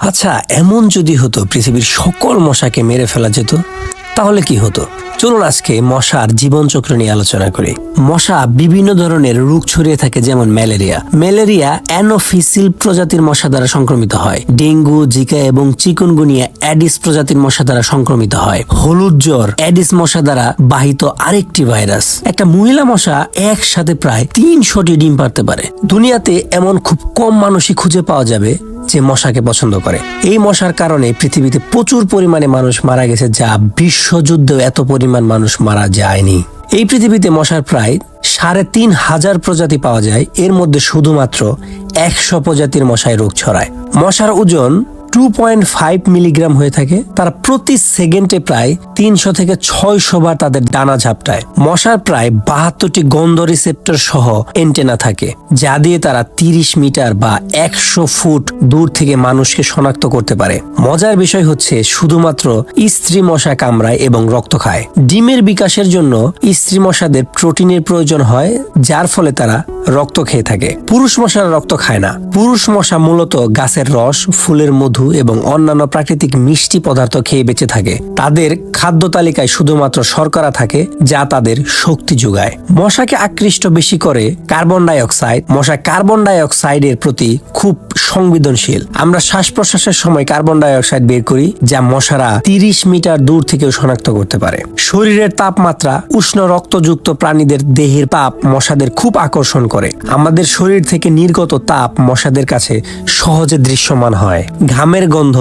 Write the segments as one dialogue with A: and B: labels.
A: আচ্ছা এমন যদি হতো পৃথিবীর সকল মশাকে মেরে ফেলা যেত, তাহলে কি হতো? চলুন আজকে মশার জীবনচক্র নিয়ে আলোচনা করি। মশা বিভিন্ন ধরনের রোগ ছড়িয়ে থাকে, যেমন ম্যালেরিয়া। ম্যালেরিয়া অ্যানোফিসিল প্রজাতির মশা দ্বারা সংক্রমিত হয়। ডেঙ্গু, জিকা এবং চিকুনগুনিয়া অ্যাডিস প্রজাতির মশা দ্বারা সংক্রমিত হয়। হলুদ জ্বর অ্যাডিস মশা দ্বারা বাহিত আরেকটি ভাইরাস। একটা মহিলা মশা একসাথে প্রায় তিনশোটি ডিম পারতে পারে। দুনিয়াতে এমন খুব কম মানুষই খুঁজে পাওয়া যাবে যে মশাকে পছন্দ করে। এই মশার কারণে পৃথিবীতে প্রচুর পরিমাণে মানুষ মারা গেছে যা বিশ্বযুদ্ধ এত পরিমাণ মানুষ মারা যায়নি। এই পৃথিবীতে মশার প্রায় সাড়ে তিন হাজার প্রজাতি পাওয়া যায়। এর মধ্যে শুধুমাত্র একশো প্রজাতির মশায় রোগ ছড়ায়। মশার ওজন টু পয়েন্ট ফাইভ মিলিগ্রাম হয়ে থাকে। তারা প্রতি সেকেন্ডে প্রায় তিনশো থেকে ছয়শো বার তাদের ডানা ঝাপটায়। মশার প্রায় বাহাত্তরটি গন্ধ রিসেপ্টর সহ এন্টেনা থাকে, যা দিয়ে তারা তিরিশ মিটার বা একশো ফুট দূর থেকে মানুষকে শনাক্ত করতে পারে। মজার বিষয় হচ্ছে শুধুমাত্র স্ত্রী মশা কামড়ায় এবং রক্ত খায়। ডিমের বিকাশের জন্য স্ত্রী মশাদের প্রোটিনের প্রয়োজন হয়, যার ফলে তারা রক্ত খেয়ে থাকে। পুরুষ মশারা রক্ত খায় না। পুরুষ মশা মূলত গাছের রস, ফুলের মধু এবং অন্যান্য প্রাকৃতিক মিষ্টি পদার্থ খেয়ে বেঁচে থাকে। তাদের খাদ্য তালিকায় শুধুমাত্র শর্করা থাকে, যা তাদের শক্তি যোগায়। মশাকে আকৃষ্ট বেশি করে কার্বন ডাই অক্সাইড মশা কার্বন ডাই অক্সাইডের প্রতি খুব সংবেদনশীল। আমরা শ্বাস প্রশ্বাসের সময় কার্বন ডাই অক্সাইড বের করি, যা মশারা তিরিশ মিটার দূর থেকেও শনাক্ত করতে পারে। শরীরের তাপমাত্রা উষ্ণ রক্তযুক্ত প্রাণীদের দেহের তাপ মশাদের খুব আকর্ষণ করে। আমাদের শরীর থেকে নির্গত তাপ মশাদের কাছে সহজে দৃশ্যমান হয়। ঘামের গন্ধ,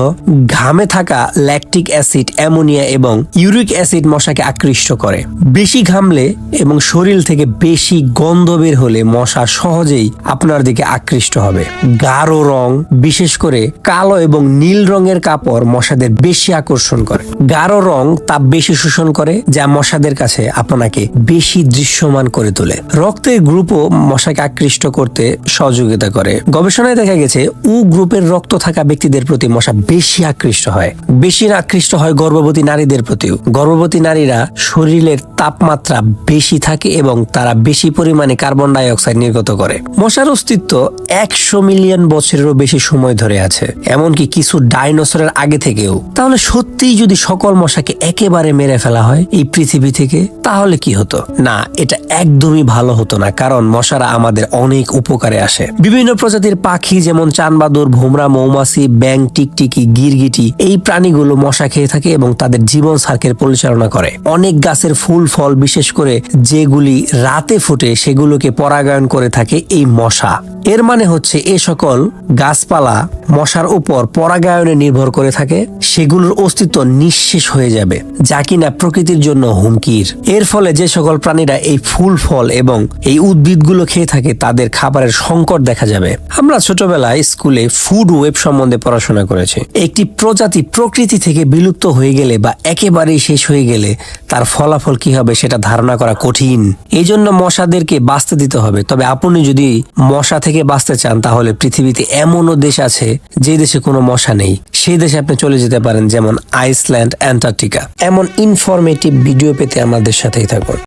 A: ঘামে থাকা ল্যাকটিক অ্যাসিড, অ্যামোনিয়া এবং ইউরিক অ্যাসিড মশাকে আকৃষ্ট করে। বেশি ঘামলে এবং শরীর থেকে বেশি গন্ধ বের হলে মশা সহজেই আপনার দিকে আকৃষ্ট হবে। গাঢ় রং বিশেষ করে কালো এবং নীল রঙের কাপড় মশাদের বেশি আকর্ষণ করে। গাঢ় রং তাপ বেশি শোষণ করে, যা মশাদের কাছে আপনাকে বেশি দৃশ্যমান করে তোলে। রক্তের গ্রুপও মশাকে আকৃষ্ট করতে সহযোগিতা করে। গবেষণায় দেখা গেছে, উ গ্রুপের রক্ত থাকা ব্যক্তিদের প্রতি মশা বেশি আকৃষ্ট হয়। বেশি আকৃষ্ট হয় গর্ভবতী নারীদের প্রতিও। গর্ভবতী নারীরা শরীরের তাপমাত্রা বেশি থাকে এবং তারা বেশি পরিমাণে কার্বন ডাই অক্সাইড নির্গত করে। মশার অস্তিত্ব একশো মিলিয়ন বছরেরও বেশি সময় ধরে আছে। এমনকি কিছু ডাইনোসরের আগে থেকেও। তাহলে সত্যিই যদি সকল মশাকে একেবারে মেরে ফেলা হয় এই পৃথিবী থেকে, তাহলে কি হতো? না, এটা একদমই ভালো হতো না, কারণ মশারা আমাদের অনেক উপকারে আসে। বিভিন্ন প্রজাতির পাখি যেমন চানবাদুর, ভোমরা, মৌমাছি ব্যাং টিকটিকি, গিরগিটি, এই প্রাণীগুলো মশা খেয়ে থাকে এবং তাদের জীবন সার্কেল পরিচালনা করে। অনেক গাছের ফুল, ফল, বিশেষ করে যেগুলি রাতে ফুটে, সেগুলোকে পরাগায়ন করে থাকে এই মশা। এর মানে হচ্ছে এ সকল গাছপালা মশার উপর পরাগায়নে নির্ভর করে থাকে, সেগুলোর অস্তিত্ব নিঃশেষ হয়ে যাবে, যা কিনা প্রকৃতির জন্য হুমকির। এর ফলে যে সকল প্রাণীরা এই ফুল, ফল এবং এই উদ্ভিদগুলো খেয়ে থাকে, তাদের খাবারের সংকট দেখা যাবে। আমরা ছোটবেলায় স্কুলে ফুড ওয়েব সম্বন্ধে পড়াশোনা করেছি। একটি প্রজাতি প্রকৃতি থেকে বিলুপ্ত হয়ে গেলে বা একেবারেই শেষ হয়ে গেলে তার ফলাফল কি হবে সেটা ধারণা করা কঠিন। এই জন্য মশাদেরকে বাঁচতে দিতে হবে। তবে আপনি যদি মশা থেকে বাঁচতে চান, তাহলে পৃথিবীতে এমনও দেশ আছে যে দেশে কোনো মশা নেই। সেই দেশে আপনি চলে যেতে পারেন যেমন আইসল্যান্ড, অ্যান্টার্কটিকা। এমন ইনফরমেটিভ ভিডিও পেতে আমাদের সাথেই থাকুন।